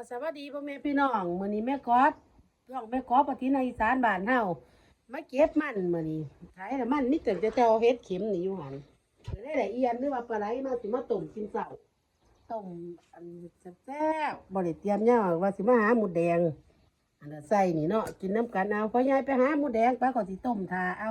อาสวัสดีพ่อแม่พี่น้องมื้อนี้แม่กอดน้องแม่กอดปฏิในอีสานบ้านเฮามาเก็บมันมื้อนี้ขายแต่มันนี่แต่จะเจ้าเฮ็ดเข็มนี่อยู่หั่นก็ได้เอียนหรือว่าปลาไหลมาสิมาต้มกินเช้าต้มอันแซ่บๆบ่ได้เตรียมหยังว่าสิมาหาหมูแดง อันนั้ใส่นี่เนาะกินน้ำกันเอาพ่อยายไปหาหมูแดงไปขอสิต้มทาเอา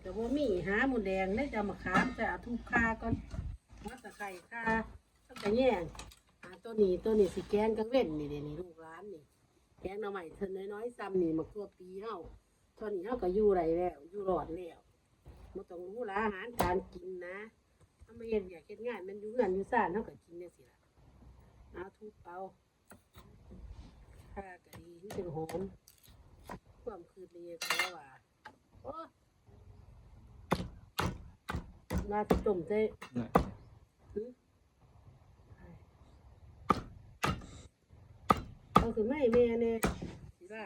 อ่านั่นก็บ่มีหาหมูแดงได้จะมาขามจะเอาทุกคาก่อนมาตะไคร้คาแล้วก็แย่งอ่าตัวนี้ตัวนี้สิแกงกังเว้นนี่เดี๋ยวนี้ลูกร้านนี่แกงหน่อใหม่เทนน้อยๆซ้ำนี่มาตัวปีเฮาตอนนี้เฮาก็อยู่ไรแล้วอยู่รอดแล้วบ่ต้องรู้ละอาหารการกินนะถ้ามาเฮ็ดอยากเฮ็ดง่ายมันอยู่เฮือนอยู่ซ่านเฮาก็กินจังซี่ล่ะเอาทุบเอาค่าก็ดีมันจะหอมความคืนเลยเพราว่าโอ้ น่าจะต้มใส่เอาคือไม่แม่เนี่ยสิบ้า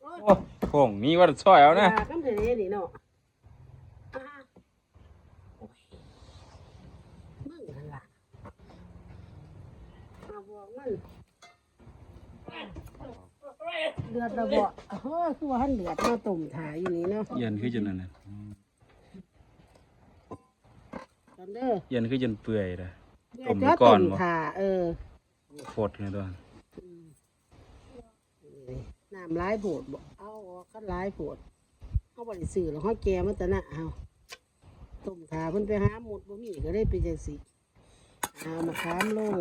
โอ้ยโอ้โค้งมีวัดซอยเอานะด่ากันเถอะเนี่ยนี่เนาะอ่าโอ้ยมึงนั่นล่ะมาบอกมันเดือดระเบาะเฮ้ยคือว่าหันเดือดมาตุ่มถ่ายอยู่นี่เนาะ เย็นคือจนนั่นน่ะ อนเด้อเย็นคือจนเปื่อยเลยเดืต้อดมจะไว้ก่อตุ่นมบ่ถ่าเออโคตรเลยด้วยอืมนี่น้ำร้ายโผดบ่เอาออกคันร้ายโผดเอาบริสื่อแล้วห้อยแกมันแต่น่ะเอาต้มขาเพิ่นไปหาหมดบ่มีก็ได้ไปจังสิเอามาค้ามลง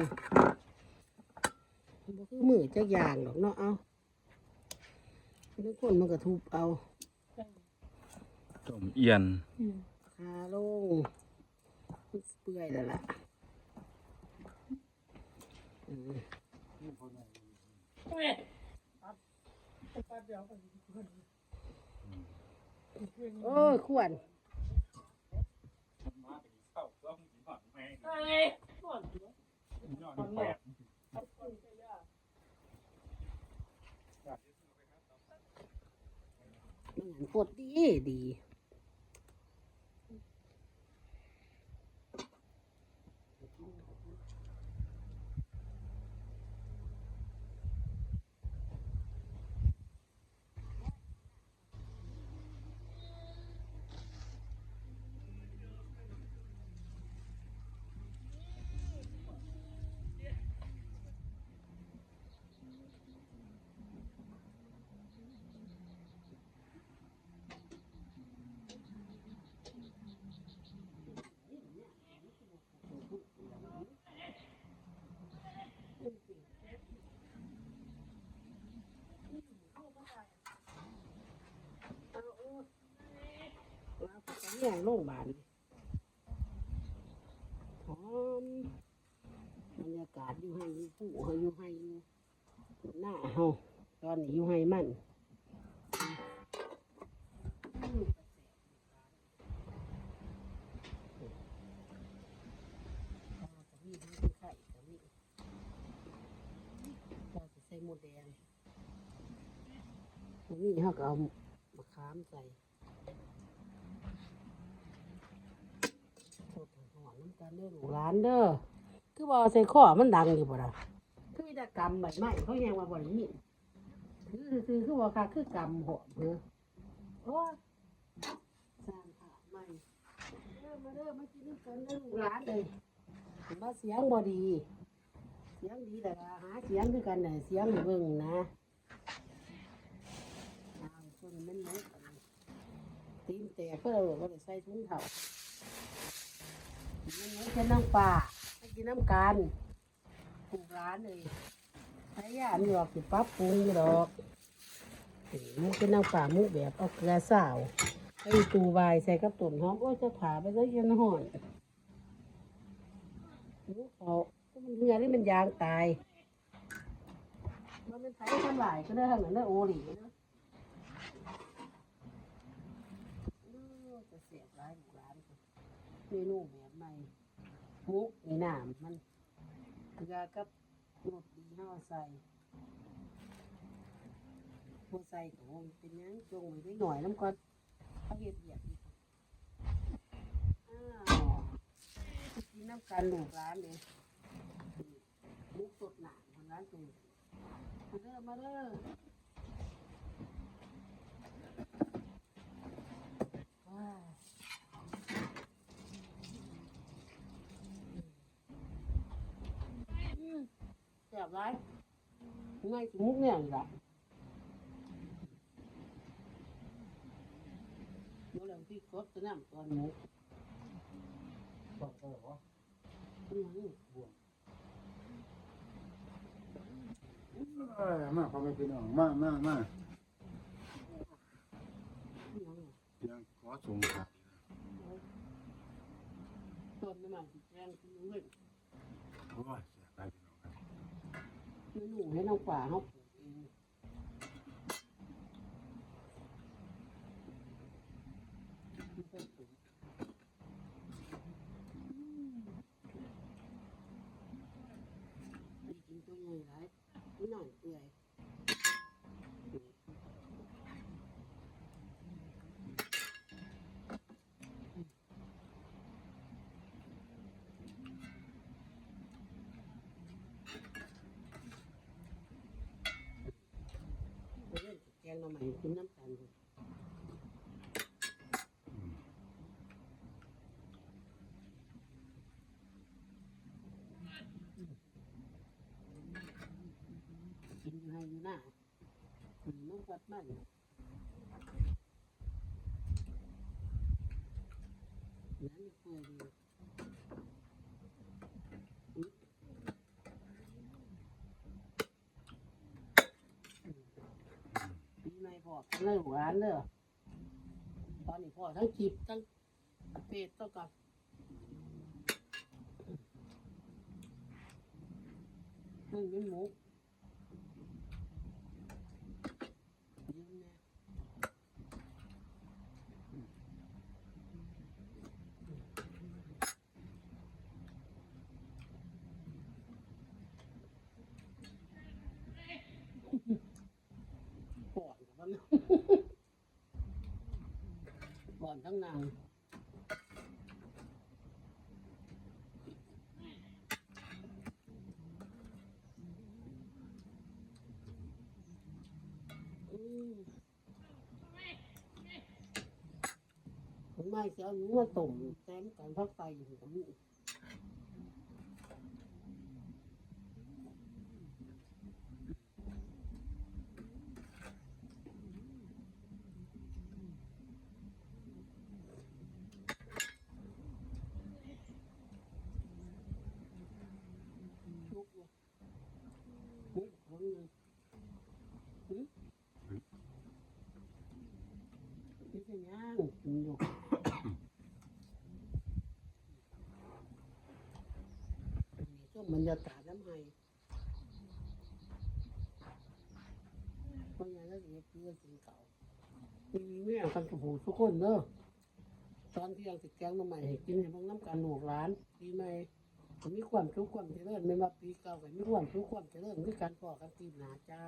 บ่คือมือจักอย่างหรอกเนาะเอาทุกคนมันก็ทุบเอาต้มเอียนขาลงมัน เปื่อยแล้วล่ะโอ้ยขวนมันหันปวดดีดี เอาโอ้ เอาไปแย่งโรงพยาบาลหอมบรรยากาศอยู่ให้อยู่ผู้เฮาอยู่ให้อยู่หน้าเฮาตอนนี้อยู่ให้มันใส่หมดแดงนนี้เขาก็เอามะขามใส่โคตรหอม น้ำตาลเด้อลูกหลานเด้อคือว่ใส่ข้อมันดังอยู่บ่ล่ะคือวิธีกรรมใบไม้เขาแยงว่าบ่ได้ยินคือคือคือว่ค่ะคือกรรมหอมเด้อโอ้สร้างขาใหม่เด้อมาเด้อมากินน้ำกันเด้อลูกหลานเลยเห็นว่าเสียงบ่ดี เสียงดีแต่ว่าหาเสียงคือกันน่ะเสียงเบิ่งนะตีนแตกเพื่อเราก็ได้ใส่ถุงเท้า มันไม่ใช่น้ำปลาไม่กินน้ำกันปลูกร้านเลยใช้ยามหรอกสิปรับปรุงอยู่ดอกมันเป็นน้ำปลามุกแบบเอาเกลือสาวใส่ตูใบายใส่กับต้นหอมโอ้ยจะผาไปแล้วยันห่อนมุกเขาก็มันเหือนี่มันยางตายมันเป็นไทยทั้งหลายก็ได้ทั้งนั้นได้โอหลีนะจะเสียบร้ายบุร้านเมนูแบบ ม่มุกมีหนามมันเกลือกับรสดีห้าใส่พอใส่ก็มันเป็นยังจงไว้ได้หน่อยน้ำก่อนเขาเห็ดเหยียบอีกอ้าวกินน้ำกันหลูกร้านเลยมุกสดหนามของร้านตัวมาเด้อมาเด้อว้าวอืมแซ่บไรง่ายสมุกเนี่ยนี่ละเมื่อไหร่ที่กดจะน้ำตอนหมูบอกได้เหรออืมบวมเอ้ยมาพ่อแม่พี่น้องมามามาอืมยังขอส่งครับต้นน้ำมันสีแดงคือเงินโอ้ยเสียไปพี่น้องครับ เมนูให้น้องป่าเขาปลูกเองไม่ต้องป งหน่อไม่กินน้ำตาลกินอยู่ให้อยู่หน้านุ่งกัดบ้านร้านอยู่เพื่อดี Ừ. ปีใหม่ พ่อทั้งเลยหัวอันเด้อตอนนี้พ่อทั้งจีบทั้งเป็ดต้องกับนึ่งเป็นหมู ยืมเนี่ยปอดกับมันปอดทั้งนางอืม ไมไม่จะเอาหนูมาต้มแซมกันพักไฟอยู่กับนี่ชุกเลยมุกคนเลยหึนี่เป็นย่างกินอยู่ ช่วง บรรยากาศน้ำไห้เพราะงั้นแล้วเดี๋ยวเพื่อนกินเก่ามีแม่กันกับหูทุกคนเนอะตอนที่ยังติดแกงมาใหม่ให้กินให้พวกน้ำกันหนวกร้านปีใหม่ผมมีความทุกข์ความเจริญไม่มาปีเก่าแต่มีความทุกข์ความเจริญคือการก่อการตีหนาจ้า